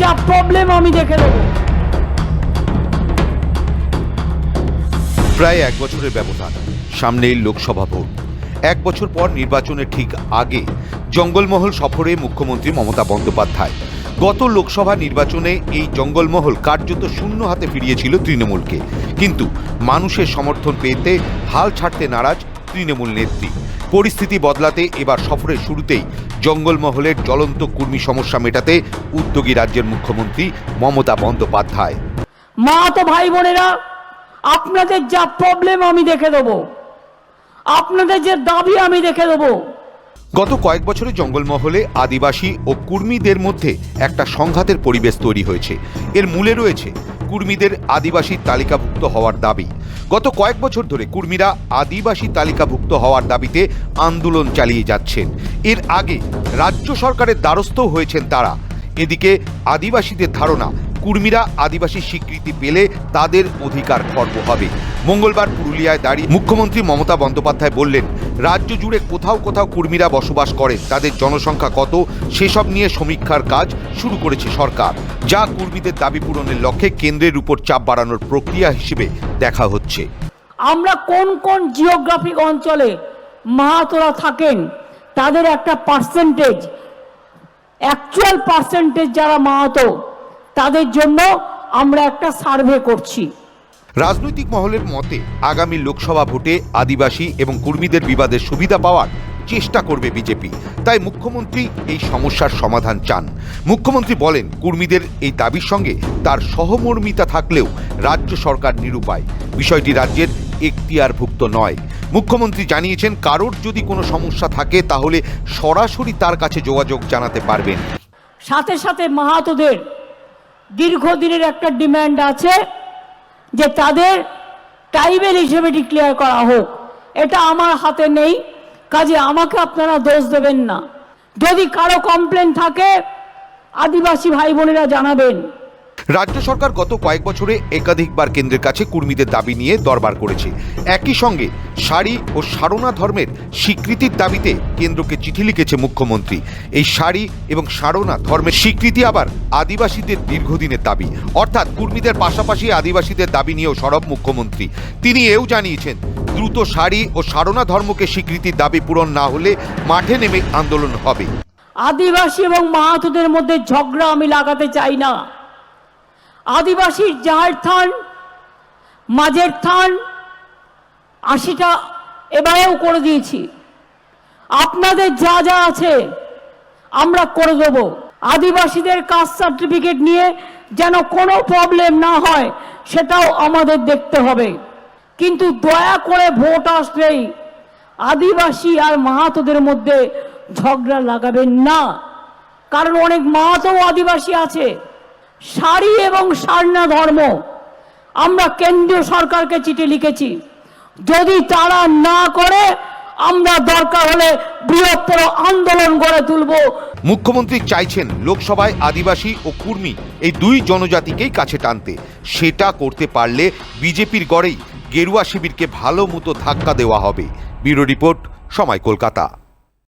যা প্রবলেম আমি দেখে দেবো প্রায় এক বছরের ব্যবধান, সামনেই লোকসভা ভোট। এক বছর পর নির্বাচনের ঠিক আগে জঙ্গলমহল সফরে মুখ্যমন্ত্রী মমতা বন্দ্যোপাধ্যায়। গত লোকসভা নির্বাচনে এই জঙ্গলমহল কার্যত শূন্য হাতে ফিরিয়েছিল তৃণমূলকে। কিন্তু মানুষের সমর্থন পেতে হাল ছাড়তে নারাজ তৃণমূল নেত্রী। পরিস্থিতি বদলাতে এবার সফরের শুরুতেই জঙ্গলমহলের জ্বলন্ত কর্মী সমস্যা মেটাতে উদ্যোগী রাজ্যের মুখ্যমন্ত্রী মমতা বন্দ্যোপাধ্যায়। মা তো ভাই বোনেরা, আপনাদের যা প্রবলেম আমি দেখে দেবো। আপনাদের যে দাবি আমি দেখে দেবো। গত কয়েক বছরে জঙ্গলমহলে আদিবাসী ও কুর্মীদের মধ্যে একটা সংঘাতের পরিবেশ তৈরি হয়েছে। এর মূলে রয়েছে কুর্মীদের আদিবাসী তালিকাভুক্ত হওয়ার দাবি। গত কয়েক বছর ধরে কুর্মীরা আদিবাসী তালিকাভুক্ত হওয়ার দাবিতে আন্দোলন চালিয়ে যাচ্ছেন। এর আগে রাজ্য সরকারের দ্বারস্থ হয়েছেন তারা। এদিকে আদিবাসীদের ধারণা কুর্মীরা আদিবাসী স্বীকৃতি পেলে তাদের অধিকার খর্ব হবে। মঙ্গলবার পুরুলিয়ায় দাঁড়িয়ে মুখ্যমন্ত্রী মমতা বন্দ্যোপাধ্যায় বললেন, রাজ্য জুড়ে কোথাও কোথাও কুর্মীরা বসবাস করে, তাদের জনসংখ্যা কত, সেসব নিয়ে সমীক্ষার কাজ শুরু করেছে সরকার। যা কুর্মীদের দাবি পূরণের লক্ষ্যে কেন্দ্রের উপর চাপ বাড়ানোর প্রক্রিয়া হিসেবে দেখা হচ্ছে। আমরা কোন কোন জিওগ্রাফিক অঞ্চলে মাহাতোরা থাকেন, তাদের একটা পার্সেন্টেজ অ্যাকচুয়াল পার্সেন্টেজ যারা মাহাতো তাদের জন্য আমরা একটা সার্ভে করছি। রাজনৈতিক মহলের মতে আগামী লোকসভা ভোটে আদিবাসী এবং কর্মীদের বিবাদের সুবিধা পাওয়ার চেষ্টা করবে বিজেপি। তাই মুখ্যমন্ত্রী এই সমস্যার সমাধান চান। মুখ্যমন্ত্রী বলেন কর্মীদের এই দাবির সঙ্গে তার সহমর্মিতা থাকলেও রাজ্য সরকার নিরুপায়। বিষয়টি রাজ্যের এখতিয়ারভুক্ত নয়। মুখ্যমন্ত্রী জানিয়েছেন কারোর যদি কোনো সমস্যা থাকে তাহলে সরাসরি তার কাছে যোগাযোগ জানাতে পারবেন। সাথে সাথে মাহাতোদের দীর্ঘদিনের একটা ডিম্যান্ড আছে যে তাদের ট্রাইবেল হিসেবে ডিক্লেয়ার করা হোক। এটা আমার হাতে নেই, কাজে আমাকে আপনারা দোষ দেবেন না। যদি কারও কমপ্লেন থাকে, আদিবাসী ভাই বোনেরা জানাবেন। রাজ্য সরকার গত কয়েক বছরে একাধিকবার কেন্দ্রের কাছে কুর্মীদের দাবি নিয়ে দরবার করেছে। একই সঙ্গে শাড়ি ও সারনা ধর্মের স্বীকৃতির দাবিতে কেন্দ্রকে চিঠি লিখেছে মুখ্যমন্ত্রী। এই শাড়ি এবং সারনা ধর্মের স্বীকৃতি আবার আদিবাসীদের দীর্ঘদিনের দাবি। অর্থাৎ কুর্মীদের পাশাপাশি আদিবাসীদের দাবি নিয়েও সরব মুখ্যমন্ত্রী। তিনি এও জানিয়েছেন, দ্রুত শাড়ি ও সারনা ধর্মকে স্বীকৃতির দাবি পূরণ না হলে মাঠে নেমে আন্দোলন হবে। আদিবাসী এবং মাহাতোদের মধ্যে ঝগড়া আমি লাগাতে চাই না। আদিবাসীর যার থান, মাঝের থান, আশিটা এবারেও করে দিয়েছি। আপনাদের যা যা আছে আমরা করে দেব। আদিবাসীদের কাস্ট সার্টিফিকেট নিয়ে যেন কোনো প্রবলেম না হয়, সেটাও আমাদের দেখতে হবে। কিন্তু দয়া করে ভোট আসলেই আদিবাসী আর মাহাতোদের মধ্যে ঝগড়া লাগাবেন না। কারণ অনেক মাহাতো আদিবাসী আছে। শাড়ি এবং সারনা ধর্ম। আমরা কেন্দ্রীয় সরকারকে চিঠি লিখেছি। যদি তারা না করে, আমরা দরকার হলে বৃহত্তর আন্দোলন গড়ে তুলব। মুখ্যমন্ত্রী চাইছেন লোকসভায় আদিবাসী ও কুর্মী এই দুই জনজাতিকেই কাছে টানতে। সেটা করতে পারলে বিজেপির গড়েই গেরুয়া শিবিরকে ভালো মতো ধাক্কা দেওয়া হবে। ব্যুরো রিপোর্ট, সময় কলকাতা।